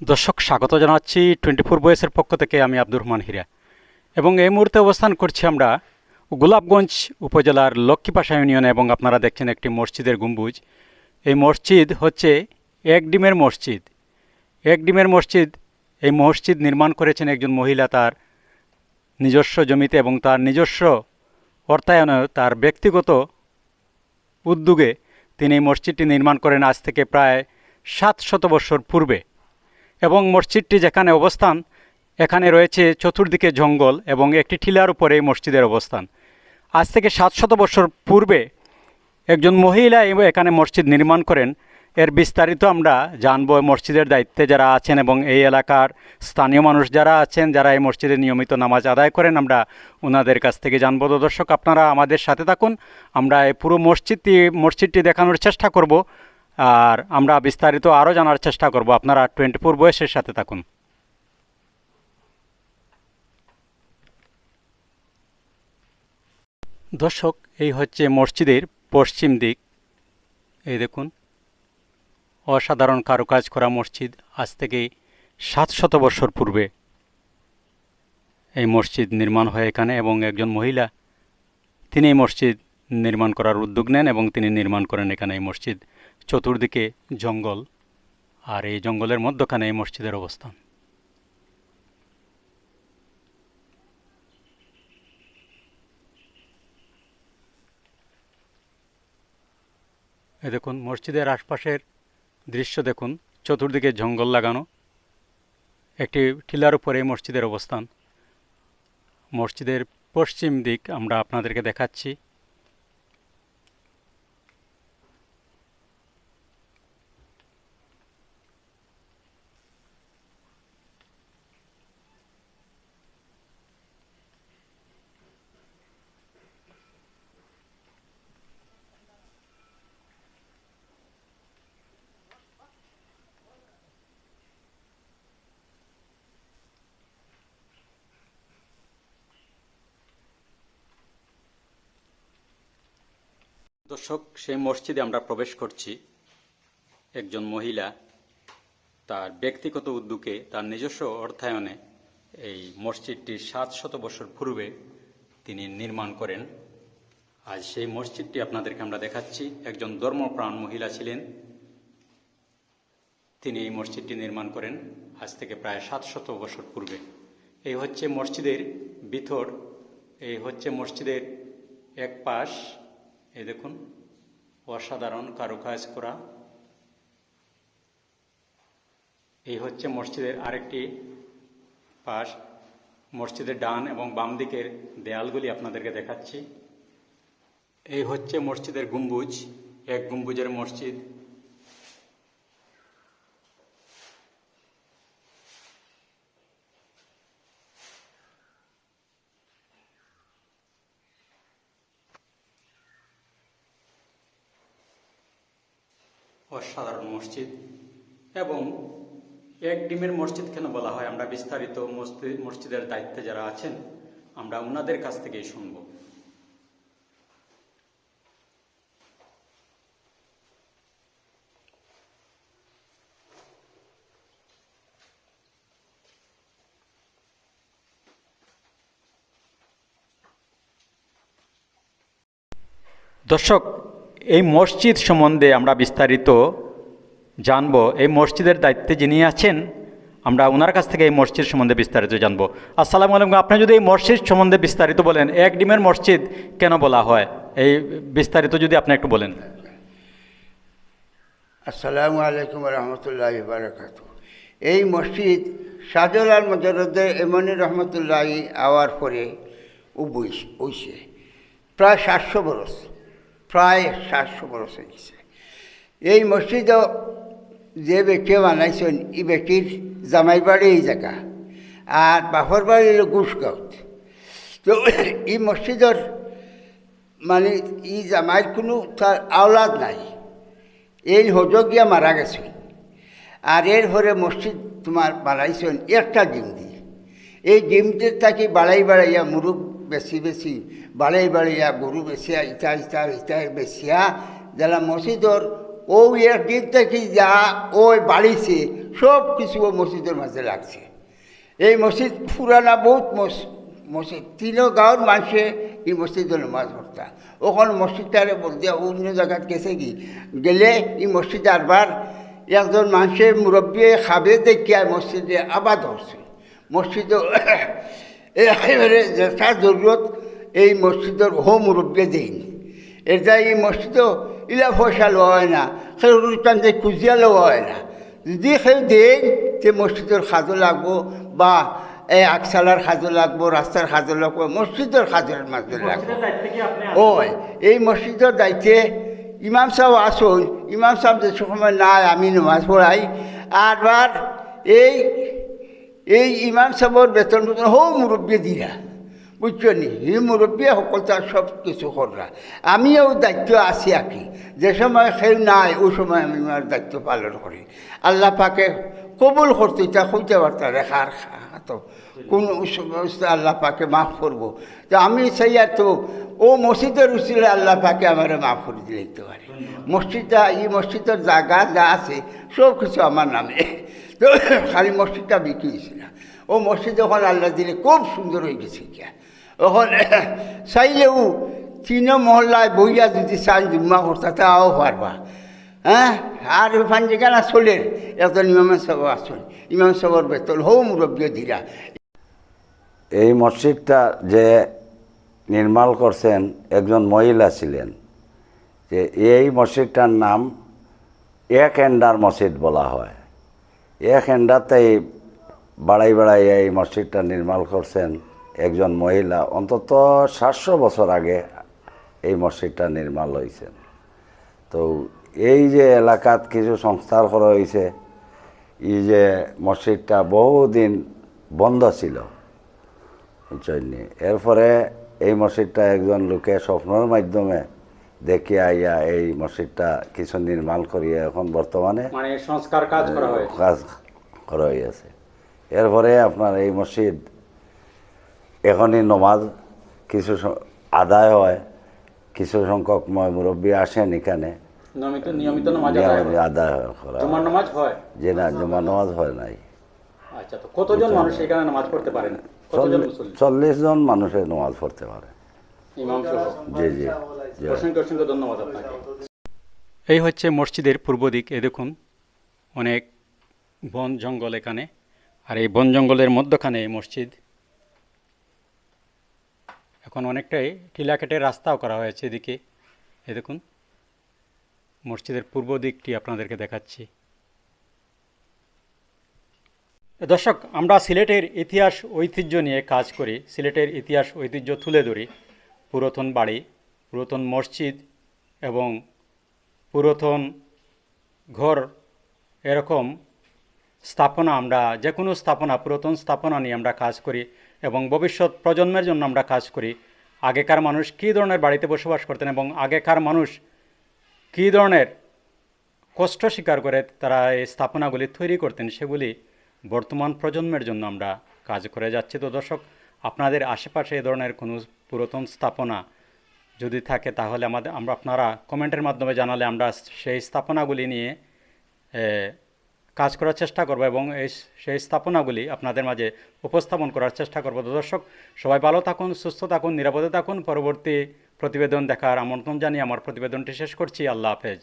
দর্শক, স্বাগত জানাচ্ছি টোয়েন্টি ফোর বয়েসের পক্ষ থেকে আমি আব্দুর রহমান হীরা এবং এই মুহূর্তে অবস্থান করছি আমরা গোলাপগঞ্জ উপজেলার লক্ষ্মীপাশা ইউনিয়নে এবং আপনারা দেখছেন একটি মসজিদের গম্বুজ। এই মসজিদ হচ্ছে এক ডিমের মসজিদ। এক ডিমের মসজিদ, এই মসজিদ নির্মাণ করেছেন একজন মহিলা তার নিজস্ব জমিতে এবং তার নিজস্ব অর্থায়নে তার ব্যক্তিগত উদ্যোগে তিনি এই মসজিদটি নির্মাণ করেন আজ থেকে প্রায় সাত শত বৎসর পূর্বে। এবং মসজিদটি যেখানে অবস্থান, এখানে রয়েছে চতুর্দিকে জঙ্গল এবং একটি টিলার উপরে এই মসজিদের অবস্থান। আজ থেকে সাতশত বছর পূর্বে একজন মহিলা এখানে মসজিদ নির্মাণ করেন। এর বিস্তারিত আমরা জানব মসজিদের দায়িত্বে যারা আছেন এবং এই এলাকার স্থানীয় মানুষ যারা আছেন, যারা এই মসজিদে নিয়মিত নামাজ আদায় করেন, আমরা ওনাদের কাছ থেকে জানব। তো দর্শক, আপনারা আমাদের সাথে থাকুন। আমরা এই পুরো মসজিদটি মসজিদটি দেখানোর চেষ্টা করব। আর আমরা বিস্তারিত আরও জানার চেষ্টা করব। আপনারা টোয়েন্টি ফোর বয়সের সাথে থাকুন। দর্শক, এই হচ্ছে মসজিদের পশ্চিম দিক। এই দেখুন, অসাধারণ কারুকাজ করা মসজিদ আজ থেকে সাত শত বছর পূর্বে। এই মসজিদ নির্মাণ হয় এখানে এবং একজন মহিলা তিনি এই মসজিদ নির্মাণ করার উদ্যোগ নেন এবং তিনি নির্মাণ করেন এখানে এই মসজিদ। চতুর্দিকে জঙ্গল, আর এই জঙ্গলের মধ্যখানে এই মসজিদের অবস্থান। এ দেখুন, মসজিদের আশপাশের দৃশ্য দেখুন, চতুর্দিকে জঙ্গল লাগানো। একটি টিলার উপরে মসজিদের অবস্থান। মসজিদের পশ্চিম দিক আমরা আপনাদেরকে দেখাচ্ছি। দর্শক, সেই মসজিদে আমরা প্রবেশ করছি। একজন মহিলা তার ব্যক্তিগত উদ্যোগে তার নিজস্ব অর্থায়নে এই মসজিদটি সাত শত বছর পূর্বে তিনি নির্মাণ করেন। আজ সেই মসজিদটি আপনাদেরকে আমরা দেখাচ্ছি। একজন ধর্মপ্রাণ মহিলা ছিলেন। তিনি এই মসজিদটি নির্মাণ করেন আজ থেকে প্রায় সাত শত বছর পূর্বে। এই হচ্ছে মসজিদের ভিতর, এই হচ্ছে মসজিদের এক পাশ এই দেখুন, অসাধারণ কারুকাজ করা। এই হচ্ছে মসজিদের আরেকটি পাশ। মসজিদের ডান এবং বাম দিকের দেয়ালগুলি আপনাদেরকে দেখাচ্ছি। এই হচ্ছে মসজিদের গম্বুজ, এক গম্বুজের মসজিদ। অসাধারণ মসজিদ। এবং এক ডিমের মসজিদ কেন বলা হয়? আমরা বিস্তারিত মসজিদ, মসজিদের দায়িত্বে যারা আছেন, আমরা ওনাদের কাছ থেকেই শুনব। দর্শক এই মসজিদ সম্বন্ধে আমরা বিস্তারিত জানব। এই মসজিদের দায়িত্বে যিনি আছেন, আমরা ওনার কাছ থেকে এই মসজিদ সম্বন্ধে বিস্তারিত জানব। আসসালামু আলাইকুম, আপনি যদি এই মসজিদ সম্বন্ধে বিস্তারিত বলেন, এক ডিমের মসজিদ কেন বলা হয়? এই বিস্তারিত যদি আপনি একটু বলেন। আসসালামু আলাইকুম রহমতুল্লাহ বারকাত এই মসজিদ শাহজালাল মজরুদ্দে এমনি রহমতুল্লাহ আওয়ার পরে ও বইছে প্রায় সাতশো বরস প্রায় সাতশো বরস হয়ে গেছে। এই মসজিদ যে ব্যক্তি বানাইছেন এই ব্যক্তির জামাই বাড়ি এই জায়গা। আর বাপর বাড়ি হলো গুসগাঁৱত তো এই মসজিদর মানে ই জামাইয়ের কোনো তার আওলাদ নাই। এই হজগিয়া মারা গেছে। আর এর পরে মসজিদ তোমার বানাইছেন একটা দিন দিয়ে। এই ডিমটির থাকি বাড়াই বাড়াইয়া মুরুখ বেশি বেশি, বাড়াই বাড়াইয়া গরু বেশিয়া, ইটা ইটা ইটা বেশিয়া। যারা মসজিদর ও এর দিন থাকি যা ওই বাড়িছে, সব কিছু ও মসজিদের মাঝে লাগছে। এই মসজিদ পুরানা বহুত মস- মসজিদ, তিনও গাঁৱৰ মানুষে এই মসজিদে নমাজ পড়তা। ওখানে মসজিদটারে বলতে অন্য জায়গাত গেছে কি? গেলে এই মসজিদ আরবার একজন মানুষের মুরব্বী খাবে দেখিয়া মসজিদে আবাদ হচ্ছে। মসজিদ এবারে যেটা জরুরত এই মসজিদের হো মুরব্বী দেয়নি এটা এই মসজিদ ইলা পয়সা লওয়া হয় না সেই রুটান যে খুঁজিয়া লওয়া হয় না। যদি সেই দেন যে মসজিদের সাজো লাগবো বা এই আকসালার সাজো লাগবো রাস্তার সাজো লাগবো মসজিদের সাজের মাঝে লাগবো। ওই এই মসজিদের দায়িত্বে ইমাম সাহেব আসুন। ইমাম সাহেব যে সময় নাই আমি নামাজ পড়াই। আরবার এই এই ইমাম সাহেবর বেতন বেতন হো মুরব্বী দিরা নি? এই মুরব্বী সকল তার সব কিছু কররা। আমিও দায়িত্ব আছি আঁকি। যে সময় সেই নাই ওই সময় আমি আমার দায়িত্ব পালন করি। আল্লাহ পাকে কবুল করতে তা হইতে পারতা রেখার তো কোন আল্লাহ পাকে মাফ করব। তো আমি সেই আর তো, ও মসজিদের উচিলে আল্লাহ পাকে আমার মাফ করে দিলে পারে। মসজিদটা, এই মসজিদের জায়গা যা আছে সব কিছু আমার নামে। খালি মসজিদটা বিক্রি না। ও মসজিদ ওখান আল্লাহ দিলে খুব সুন্দর হয়ে গেছে ওখান চাইলেও তিন মহল্লায় বইয়া যদি চান জুম্মা করতা, তাও পারবা। হ্যাঁ? আর ওখান যেখানে চলের একজন ইমাম সাহেব আসুন ইমাম সাহেবের বেতন হৌ মুরব্বী ধীরা এই মসজিদটা যে নির্মাণ করছেন একজন মহিলা ছিলেন, যে এই মসজিদটার নাম এক এন্ডার মসজিদ বলা হয়। এক এন্ডাতেই বাড়াই বাড়াই এই মসজিদটা নির্মাণ করছেন একজন মহিলা। অন্তত সাতশো বছর আগে এই মসজিদটা নির্মাণ হয়েছে। তো এই যে এলাকাত কিছু সংস্থার করা হয়েছে, এই যে মসজিদটা বহুদিন বন্ধ ছিল। বুঝছেননি এরপরে এই মসজিদটা একজন লোকে স্বপ্নর মাধ্যমে দেখে আইয়া এই মসজিদটা কিছু নির্মাণ করিয়া এখন বর্তমানে মানে সংস্কার কাজ করা হয় কাজ করা হইয়াছে। এরপরে আপনার এই মসজিদ এখনই নমাজ কিছু আদায় হয় কিছু সংখ্যক মুরব্বী আসেন এখানে। নিয়মিত নিয়মিত নামাজ আদায় করা জুমার নামাজ হয়? যে না নামাজ হয় নাই। আচ্ছা তো কতজন মানুষ এখানে নামাজ পড়তে পারেন চল্লিশ জন মানুষের নামাজ পড়তে পারে। ইমাম সহ। জি জি। জি। অসংখ্য অসংখ্য ধন্যবাদ আপনাকে। এই হচ্ছে মসজিদের পূর্ব দিক। এ দেখুন অনেক বন জঙ্গল এখানে। আর এই বন জঙ্গলের মধ্যখানে এই মসজিদ। এখন অনেকটাই টিলা কেটে রাস্তাও করা হয়েছে এদিকে। এ দেখুন মসজিদের পূর্ব দিকটি আপনাদেরকে দেখাচ্ছি। দর্শক আমরা সিলেটের ইতিহাস ঐতিহ্য নিয়ে কাজ করি। সিলেটের ইতিহাস ঐতিহ্য তুলে ধরি। পুরাতন বাড়ি, পুরাতন মসজিদ এবং পুরাতন ঘর এরকম স্থাপনা আমরা যে কোনো স্থাপনা, পুরাতন স্থাপনা নিয়ে আমরা কাজ করি এবং ভবিষ্যৎ প্রজন্মের জন্য আমরা কাজ করি। আগেকার মানুষ কী ধরনের বাড়িতে বসবাস করতেন এবং আগেকার মানুষ কী ধরনের কষ্ট স্বীকার করে তারা এই স্থাপনাগুলি তৈরি করতেন, সেগুলি বর্তমান প্রজন্মের জন্য আমরা কাজ করে যাচ্ছি। তো দর্শক, আপনাদের আশেপাশে এ ধরনের কোনো পুরাতন স্থাপনা যদি থাকে তাহলে আমাদের, আমরা আপনারা কমেন্টের মাধ্যমে জানালে আমরা সেই স্থাপনাগুলি নিয়ে কাজ করার চেষ্টা করব এবং এই সেই স্থাপনাগুলি আপনাদের মাঝে উপস্থাপন করার চেষ্টা করব। দর্শক, সবাই ভালো থাকুন, সুস্থ থাকুন, নিরাপদে থাকুন। পরবর্তী প্রতিবেদন দেখার আমন্ত্রণ জানিয়ে আমার প্রতিবেদনটি শেষ করছি। আল্লাহ হাফেজ।